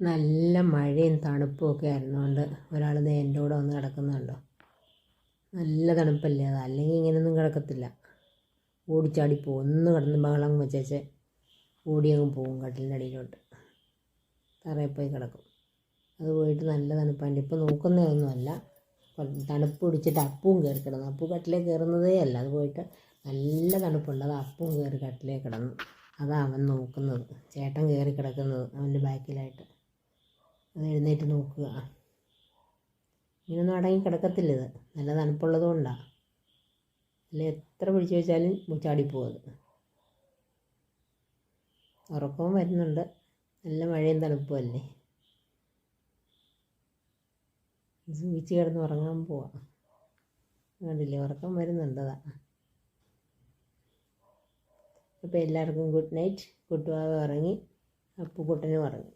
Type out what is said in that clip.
നല്ല മഴയും തണുപ്പും ഒക്കെ ആയിരുന്നുകൊണ്ട് ഒരാൾ ദേ എന്റെ കൂടെ വന്ന് കിടക്കുന്നുണ്ടോ? നല്ല തണുപ്പല്ലേ അത്? അല്ലെങ്കിൽ ഇങ്ങനെയൊന്നും കിടക്കത്തില്ല. ഓടിച്ചാടി പോകും. ഒന്ന് കിടന്ന് ബഹളം വെച്ചേച്ച് ഓടിയങ്ങ് പോകും കട്ടിലിന്റെ അടിയിലോട്ട്. തറയിൽ പോയി കിടക്കും. അത് പോയിട്ട് നല്ല തണുപ്പാണ്ട് ഇപ്പോൾ നോക്കുന്നതൊന്നുമല്ല തണുപ്പ് പിടിച്ചിട്ട് അപ്പവും കയറി കിടന്നു. അപ്പു കട്ടിലേ കയറുന്നതേ അല്ല. അത് പോയിട്ട് നല്ല തണുപ്പുണ്ട്. അത് അപ്പവും കയറി കട്ടിലേ കിടന്നു. അതാ അവൻ നോക്കുന്നത്. ചേട്ടൻ കയറി കിടക്കുന്നത് അവന്റെ ബാക്കിലായിട്ട്. അത് എഴുന്നേറ്റ് നോക്കുക. ഇങ്ങനൊന്നും അടങ്ങി കിടക്കത്തില്ല ഇത്. നല്ല തണുപ്പുള്ളത് കൊണ്ടാണ് അല്ലെ? എത്ര പിടിച്ചു വെച്ചാലും ചാടിപ്പോകും അത്. ഉറക്കവും വരുന്നുണ്ട്. നല്ല മഴയും തണുപ്പും അല്ലേ? സൂചിച്ച് കിടന്ന് ഉറങ്ങാൻ പോവാം. കണ്ടില്ലേ? ഉറക്കം വരുന്നുണ്ടതാ അപ്പോൾ എല്ലാവർക്കും ഗുഡ് നൈറ്റ്. കുട്ടുവാവ് ഉറങ്ങി. അപ്പുക്കുട്ടനും ഉറങ്ങി.